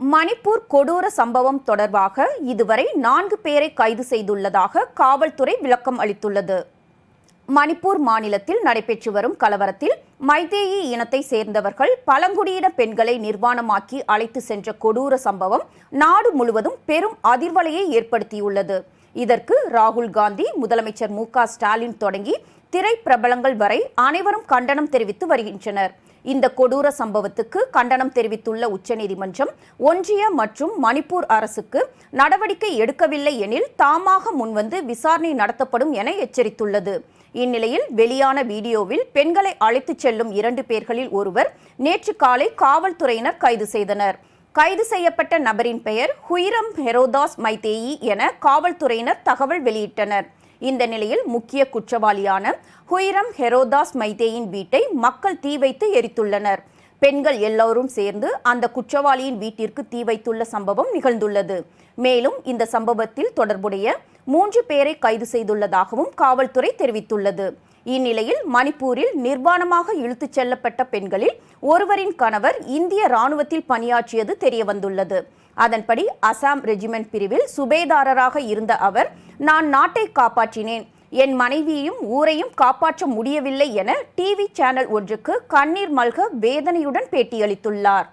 மணிப்பூர் கொடூர சம்பவம் தொடர்பாக இதுவரை நான்கு பேரை கைது செய்துள்ளதாக காவல்துறை விளக்கம் அளித்துள்ளது. மணிப்பூர் மாநிலத்தில் நடைபெற்று வரும் கலவரத்தில் மைதேயி இனத்தை சேர்ந்தவர்கள் பழங்குடியின பெண்களை நிர்வாணமாக்கி அழைத்து சென்ற கொடூர சம்பவம் நாடு முழுவதும் பெரும் அதிர்வலையை ஏற்படுத்தியுள்ளது. இதற்கு ராகுல் காந்தி முதலமைச்சர் மு க ஸ்டாலின் தொடங்கி திரைப்பிரபலங்கள் வரை அனைவரும் கண்டனம் தெரிவித்து வருகின்றனர். இந்த கொடூர சம்பவத்துக்கு கண்டனம் தெரிவித்துள்ள உச்சநீதிமன்றம் ஒன்றிய மற்றும் மணிப்பூர் அரசுக்கு நடவடிக்கை எடுக்கவில்லை எனில் தாமாக முன்வந்து விசாரணை நடத்தப்படும் என எச்சரித்துள்ளது. இந்நிலையில் வெளியான வீடியோவில் பெண்களை அழைத்துச் செல்லும் இரண்டு பேர்களில் ஒருவர் நேற்று காலை காவல்துறையினர் கைது செய்தனர். கைது செய்யப்பட்ட நபரின் பெயர் ஹுயிரம் ஹெரோதாஸ் மைதேயி என காவல்துறையினர் தகவல் வெளியிட்டனர். இந்த நிலையில் முக்கிய குற்றவாளியான ஹுயிரம் ஹெரோதாஸ் மைதேயின் வீட்டை மக்கள் தீ வைத்து எரித்துள்ளனர். பெண்கள் எல்லோரும் சேர்ந்து அந்த குற்றவாளியின் வீட்டிற்கு தீ வைத்துள்ள சம்பவம் நிகழ்ந்துள்ளது. மேலும் இந்த சம்பவத்தில் தொடர்புடைய மூன்று பேரை கைது செய்துள்ளதாகவும் காவல்துறை தெரிவித்துள்ளது. இந்நிலையில் மணிப்பூரில் நிர்வாணமாக இழுத்துச் செல்லப்பட்ட பெண்களில் ஒருவரின் கணவர் இந்திய ராணுவத்தில் பணியாற்றியது தெரியவந்துள்ளது. அதன்படி அசாம் ரெஜிமெண்ட் பிரிவில் சுபேதாரராக இருந்த அவர் நான் நாட்டை காப்பாற்றினேன். என் மனைவியையும் ஊரையும் காப்பாற்ற முடியவில்லை என டிவி சேனல் ஒன்றுக்கு கண்ணீர் மல்க வேதனையுடன் பேட்டியளித்துள்ளார்.